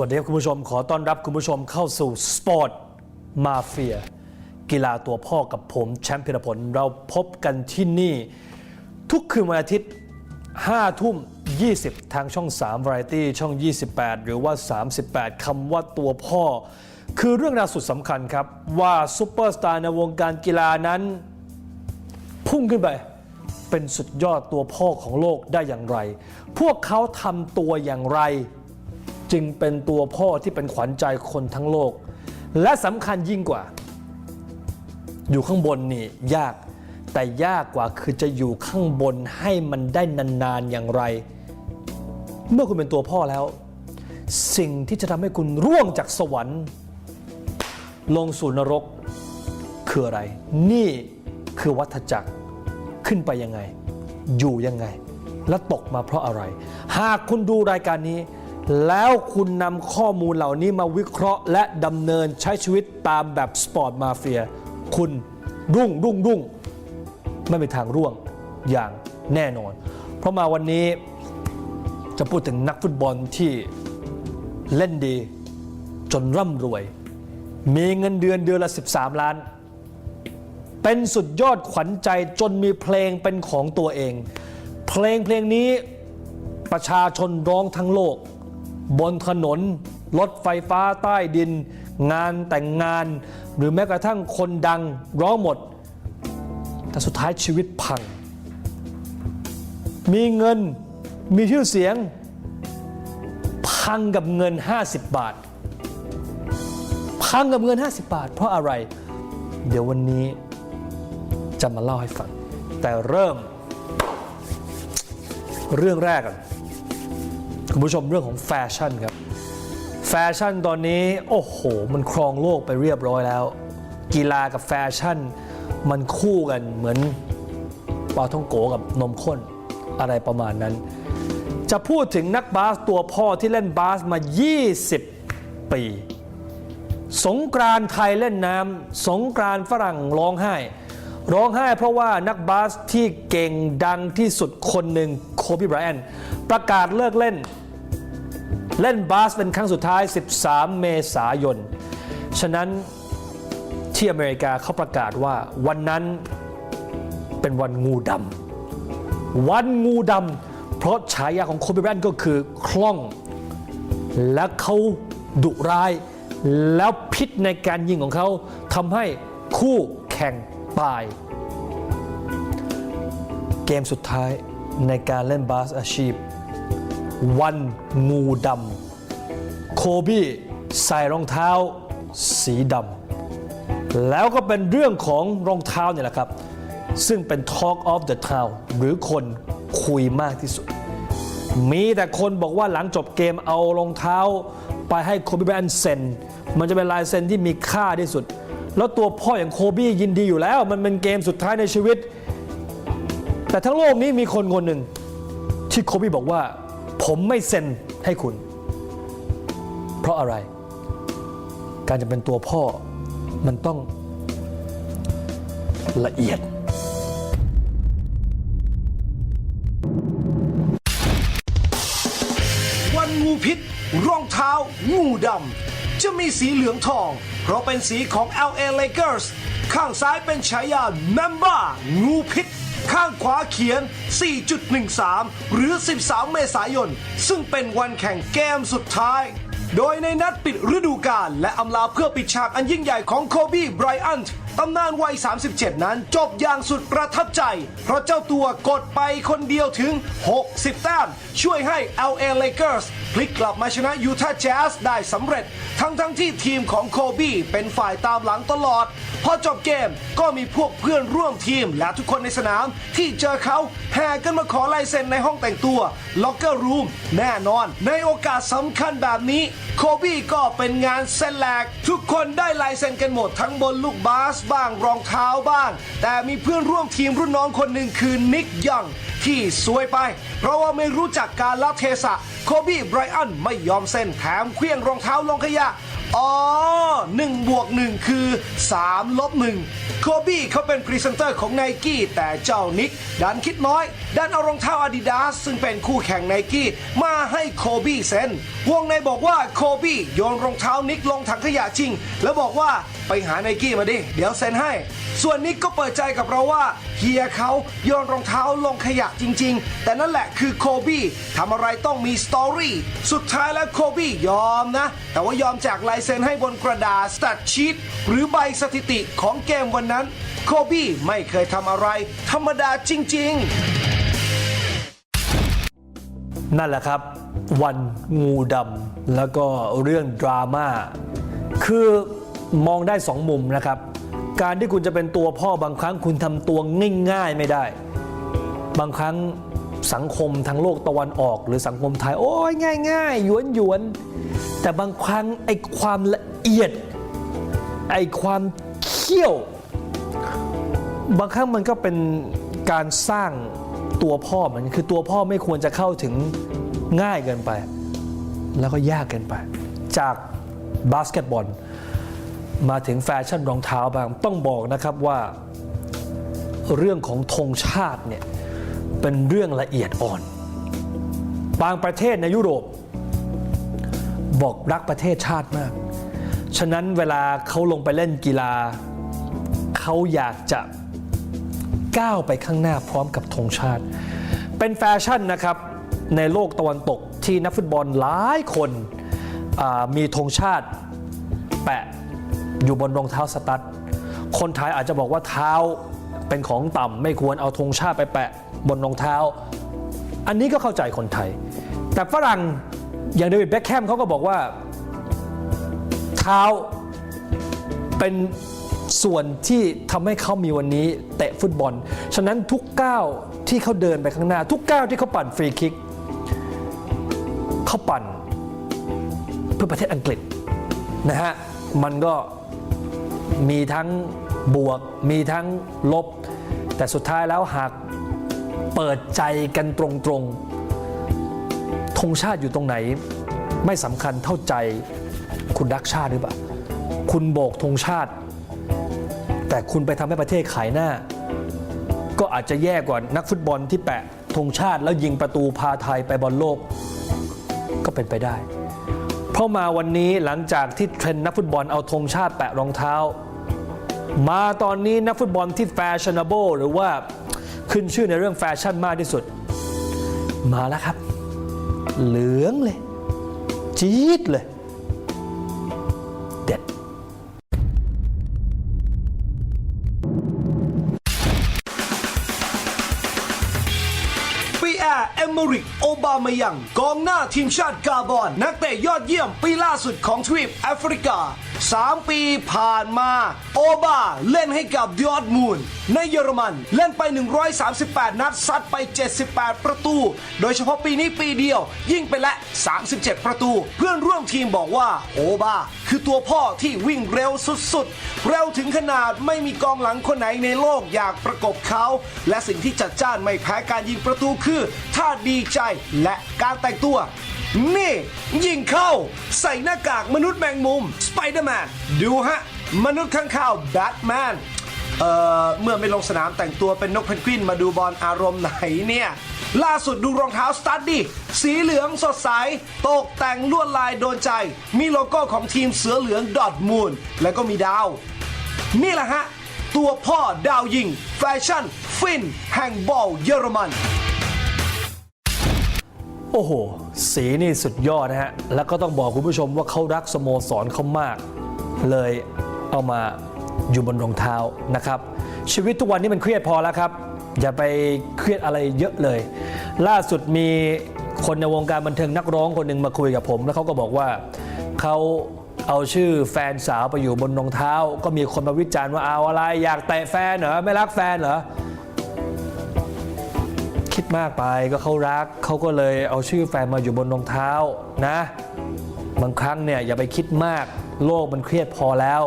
วัสดีครับคุณผู้ชม ขอต้อนรับคุณผู้ชมเข้าสู่สปอร์ตมาเฟียกีฬาตัวพ่อกับผมแชมป์พิรพล เราพบกันที่นี่ ทุกคืนวันอาทิตย์ 5 ทุ่ม 20 ทางช่อง 3 Variety ช่อง 28 หรือว่า 38 คำว่าตัวพ่อ คือเรื่องราวสุดสำคัญครับ ว่าซูเปอร์สตาร์ในวงการกีฬานั้น พุ่งขึ้นไปเป็นสุดยอดตัวพ่อของโลกได้อย่างไร พวกเขาทำตัวอย่างไร จึงเป็นตัวพ่อที่เป็นขวัญใจคนทั้งโลก และสำคัญยิ่งกว่า อยู่ข้างบนนี่ยากแต่ยากกว่าคือจะอยู่ข้างบนให้มันได้นานๆอย่างไร เมื่อคุณเป็นตัวพ่อแล้ว สิ่งที่จะทำให้คุณร่วงจากสวรรค์ ลงสู่นรกคืออะไร นี่คือวัฏจักรขึ้นไปยังไง อยู่ยังไง และตกมาเพราะอะไร หากคุณดูรายการนี้ แล้วคุณนำข้อมูลเหล่านี้มาวิเคราะห์ และดำเนินใช้ชีวิตตามแบบสปอร์ตมาเฟีย คุณรุ่งรุ่งรุ่งไม่มีทางร่วงอย่างแน่นอน เพราะมาวันนี้จะพูดถึงนักฟุตบอลที่เล่นดีจนร่ำรวย มีเงินเดือนเดือนละ 13 ล้าน เป็นสุดยอดขวัญใจจนมีเพลงเป็นของตัวเอง เพลงเพลงนี้ประชาชนร้องทั้งโลก บนถนน รถไฟฟ้าใต้ดิน งานแต่งงาน หรือแม้กระทั่งคนดังร้องหมด แต่สุดท้ายชีวิตพัง มีเงินมีชื่อเสียง พังกับเงิน 50 บาท พังกับเงิน 50 บาท เพราะอะไร เดี๋ยววันนี้จะมาเล่าให้ฟัง แต่เริ่ม เรื่องแรกกัน คุณผู้ชมเรื่องของแฟชั่นครับ แฟชั่นตอนนี้ โอ้โห มันครองโลกไปเรียบร้อยแล้ว กีฬากับแฟชั่น มันคู่กันเหมือนปลาท่องโกกับนมข้นอะไรประมาณนั้น จะพูดถึงนักบาสตัวพ่อที่เล่นบาสมา 20 ปี สงกรานไทยเล่นน้ำสงกรานฝรั่งร้องไห้ร้องไห้เพราะว่านักบาสที่เก่งดังที่สุดคนหนึ่งโคบีไบรอันประกาศเลิกเล่น เล่นบาสเป็นครั้งสุดท้าย 13 เมษายน ฉะนั้นที่อเมริกาเขาประกาศว่าวันนั้นเป็นวันงูดำวันงูดำเพราะฉายาของโคบีไบรนก็คือคล่อง และเขาดุร้าย แล้วพิษในการยิงของเขาทำให้คู่แข่งตาย เกมสุดท้ายในการเล่นบาสอาชีพ วันงูดำโคบี้ใส่รองเท้าสีดำแล้วก็เป็นเรื่องของรองเท้าเนี่ยแหละครับ ซึ่งเป็น Talk of the Town หรือคนคุยมากที่สุด มีแต่คนบอกว่าหลังจบเกมเอารองเท้า ไปให้โคบีแบรนด์เซ็น มันจะเป็นลายเซ็นที่มีค่าที่สุด แล้วตัวพ่ออย่างโคบี้ยินดีอยู่แล้ว มันเป็นเกมสุดท้ายในชีวิต แต่ทั้งโลกนี้มีคนคนหนึ่งที่โคบี้บอกว่า ผมไม่เซ็นให้คุณ เพราะอะไร การจะเป็นตัวพ่อมันต้องละเอียด วันงูพิษรองเท้างูดำ จะมีสีเหลืองทอง เพราะเป็นสีของ LA Lakers ข้างซ้ายเป็นฉายา Mamba งูพิษ ข้างขวาเขียน 4.13 หรือ 13 เมษายน ซึ่งเป็นวันแข่งเกมสุดท้าย โดยในนัดปิดฤดูกาลและอำลาเพื่อปิดฉากอันยิ่งใหญ่ของโคบีไบรอัน ตำนานวัย 37 นั้นจบอย่างสุดประทับใจ เพราะเจ้าตัวกดไปคนเดียวถึง 60 แต้ม ช่วยให้ LA Lakers พลิกกลับมาชนะยูทาห์แจ๊สได้สำเร็จ ทั้งทั้งที่ทีมของโคบี้เป็นฝ่ายตามหลังตลอด พอจบเกมก็มีพวกเพื่อนร่วมทีมและทุกคนในสนาม ที่เจอเขาแห่กันมาขอลายเซ็นในห้องแต่งตัวล็อกเกอร์รูมแน่นอน ในโอกาสสำคัญแบบนี้ โคบี้ก็เป็นงานเส้นแหลก ทุกคนได้ลายเซ็นกันหมดทั้งบนลูกบาสบ้างรองเท้าบ้าง แต่มีเพื่อนร่วมทีมรุ่นน้องคนหนึ่งคือนิกยังที่ซวยไป เพราะว่าไม่รู้จักการละเทศะโคบี้ไบรอันไม่ยอมเซ็นแถมเคลี้ยงรองเท้าลงขยะอ๋อ1บวก1คือ3ลบ1โคบี้เขาเป็นพรีเซนเตอร์ของไนกี้แต่เจ้านิก ดันคิดน้อย ดันเอารองเท้าอาดิดาสซึ่งเป็นคู่แข่งไนกี้มาให้โคบี้เซ็นวงในบอกว่าโคบี้โยนรองเท้านิกลงถังขยะจริง แล้วบอกว่าไปหาไนกี้มาดิ เดี๋ยวเซ็นให้ ส่วนนิกก็เปิดใจกับเราว่าเฮียเขาโยนรองเท้าลงขยะจริง ๆ แต่นั่นแหละคือโคบี้ทำอะไรต้องมีสตอรี่สุดท้ายแล้วโคบี้ยอมนะ แต่ว่ายอมจากลายเซ็นให้บนกระดาษสตัดชีตหรือใบสถิติของเกมวันนั้น โคบี้ไม่เคยทำอะไร ธรรมดาจริง ๆนั่นแหละครับ วันงูดำแล้วก็เรื่องดราม่าคือมองได้สองมุมนะครับ การที่คุณจะเป็นตัวพ่อบางครั้งคุณทำตัวง่ายๆไม่ได้ บางครั้งสังคมทางโลกตะวันออก หรือสังคมไทย โอ้ยง่ายๆหยวนหยวนแต่บางครั้งไอ้ความละเอียดไอ้ความเขี้ยว บางครั้งมันก็เป็นการสร้างตัวพ่อมันคือตัวพ่อไม่ควรจะเข้าถึงง่ายเกินไป แล้วก็ยากเกินไป จากบาสเกตบอล มาถึงแฟชั่นรองเท้าบาง ต้องบอกนะครับว่าเรื่องของธงชาติเนี่ยเป็นเรื่องละเอียดอ่อน บางประเทศในยุโรป บอกรักประเทศชาติมาก ฉะนั้นเวลาเขาลงไปเล่นกีฬา เขาอยากจะก้าวไปข้างหน้าพร้อมกับธงชาติ เป็นแฟชั่นนะครับในโลกตะวันตกที่นักฟุตบอลหลายคนมีธงชาติแปะ อยู่บนรองเท้าสตั๊ดคนไทยอาจจะบอกว่าเท้าเป็นของต่ำไม่ควรเอาธงชาติไปแปะบนรองเท้า อันนี้ก็เข้าใจคนไทย แต่ฝรั่งอย่างเดวิดแบ็คแฮมเขาก็บอกว่า เท้าเป็นส่วนที่ทำให้เขามีวันนี้เตะฟุตบอล ฉะนั้นทุกก้าวที่เขาเดินไปข้างหน้า ทุกก้าวที่เขาปั่นฟรีคิกเขาปั่นเพื่อประเทศอังกฤษนะฮะมันก็ มีทั้งบวก มีทั้งลบ แต่สุดท้ายแล้วหากเปิดใจกันตรงๆธงชาติอยู่ตรงไหน ไม่สำคัญเท่าใจคุณรักชาติหรือเปล่า คุณโบกธงชาติ แต่คุณไปทำให้ประเทศขายหน้า ก็อาจจะแย่กว่านักฟุตบอลที่แปะธงชาติแล้วยิงประตูพาไทยไปบอลโลก ก็เป็นไปได้ เพราะมาวันนี้หลังจากที่เทรนด์นักฟุตบอลเอาธงชาติแปะรองเท้า มาตอนนี้นักฟุตบอลที่แฟชั่นเบิลหรือว่าขึ้นชื่อในเรื่องแฟชั่นมากที่สุด มาแล้วครับ เหลืองเลย จี๊ดเลยเด็ดปีแอร์เอมริก โอบามายัง กองหน้าทีมชาติกาบอน นักเตะยอดเยี่ยมปีล่าสุดของทวีปแอฟริกา 3 ปีผ่านมา โอบาเล่นให้กับดอร์ทมูล ในเยอรมันเล่นไป 138 นัดซัดไป 78 ประตู โดยเฉพาะปีนี้ปีเดียว ยิ่งไปและ 37 ประตู เพื่อนร่วมทีมบอกว่าโอบาคือตัวพ่อที่วิ่งเร็วสุดๆ เร็วถึงขนาดไม่มีกองหลังคนไหนในโลกอยากประกบเขา และสิ่งที่จัดจ้านไม่แพ้การยิงประตูคือท่าดีใจและการแต่งตัว นี่ ยิงเข้า ใส่หน้ากากมนุษย์แมงมุมสไปเดอร์แมนดูฮะ มนุษย์ข้างข่าวแบทแมนเอ่อเมื่อไม่ลงสนามแต่งตัวเป็นนกเพนกวินมาดูบอลอารมณ์ไหนเนี่ย ล่าสุดดูรองเท้าสตัดดิสีเหลืองสดใส ตกแต่งลวดลายโดนใจ มีโลโก้ของทีมเสือเหลืองดอทมูลแล้วก็มีดาว นี่แหละฮะ ตัวพ่อดาวยิง แฟชั่น ฟิน แห่งบอลเยอรมัน โอ้โห สีนี่สุดยอดนะฮะ แล้วก็ต้องบอกคุณผู้ชมว่าเขารักสโมสรเขามาก เลยเอามาอยู่บนรองเท้านะครับ ชีวิตทุกวันนี้มันเครียดพอแล้วครับ อย่าไปเครียดอะไรเยอะเลย ล่าสุดมีคนในวงการบันเทิงนักร้องคนหนึ่งมาคุยกับผม แล้วเขาก็บอกว่าเขาเอาชื่อแฟนสาวไปอยู่บนรองเท้า ก็มีคนมาวิจารณ์ว่าเอาอะไร อยากแตะแฟนเหรอไม่รักแฟนเหรอ มากไปก็เขารักเขาก็เลยเอาชื่อแฟนมาอยู่บนรองเท้านะ บางครั้งเนี่ยอย่าไปคิดมาก โลกมันเครียดพอแล้ว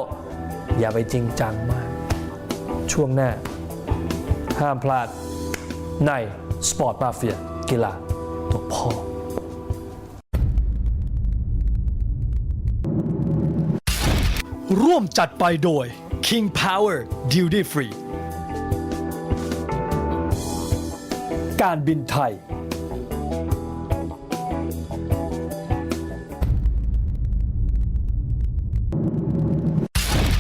อย่าไปจริงจังมาก ช่วงหน้า ห้ามพลาดในสปอร์ตมาเฟียกีฬาตัวพ่อร่วมจัดไปโดย King Power Duty Free การบินไทย